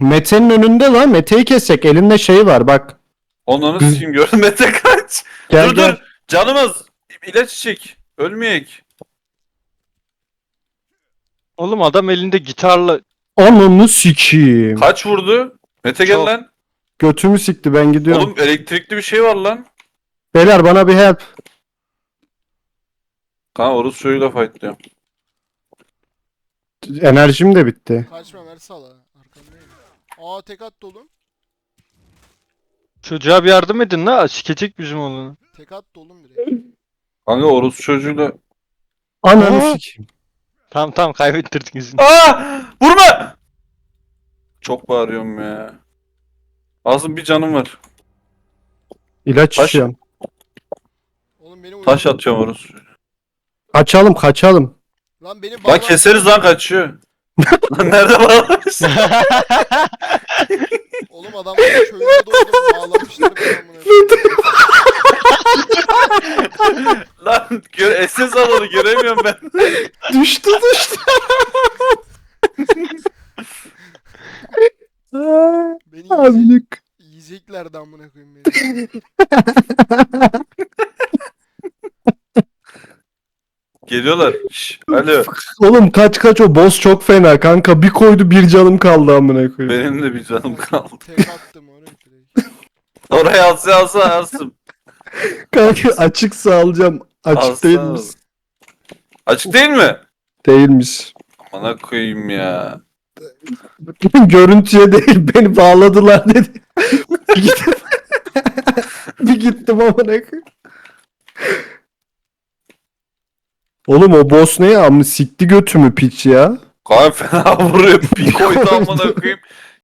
Mete'nin önünde lan. Mete'yi kesecek. Elinde şey var bak. Onları sikeyim gördüm Mete kaç. Gel dur gel. dur. Canımız. İlaç içecek. Ölmeyek. Oğlum adam elinde gitarla Ananı sikeyim. Kaç vurdu? Mete gel Çok. lan. Götümü sikti ben gidiyorum. Oğlum elektrikli bir şey var lan. Beyler bana bir help. Kanka orası şöyle fightlıyorum. Enerjim de bitti. Kaçma Mersal ha. Arkandayım. Aa tek attı oğlum. çocuğa bir yardım edin la sikecek bizim oğlunu. Tek attı oğlum direkt. Kanka orası çocuğuyla. Ananı sikeyim. Tamam tamam kaybettirdik izini. Aa! Vurma! Çok bağırıyorum ya. Ağzım bir canım var. İlaç Taş-. Oğlum benim Taş atıyorum orası. Kaçalım kaçalım. Lan benim Lan bağlan- keseriz lan kaçıyor. lan nerede bağlamış? bağlamışlar lan gö SS al onu göremiyorum ben. Düştü düştü. Beni yiyecek, Azlık. yiyeceklerdi amına koyayım beni. Geliyorlar. Şş, alo. Oğlum kaç kaç o boss çok fena kanka. Bir koydu bir canım kaldı amına koyayım. Benim de bir canım kaldı. Tek attım oraya direkt. Oraya alsa alsa alsın. Kanka açıksa alacağım. Açık Alsana. değilmiş. Açık değil mi? Değilmiş. Bana koyayım ya. Görüntüye değil beni bağladılar dedi. bir gittim. bir gittim amına koyayım. Oğlum o boss ne ya? Amma sikti götümü piç ya. Kaan fena vuruyor. Bir koydu amına koyayım.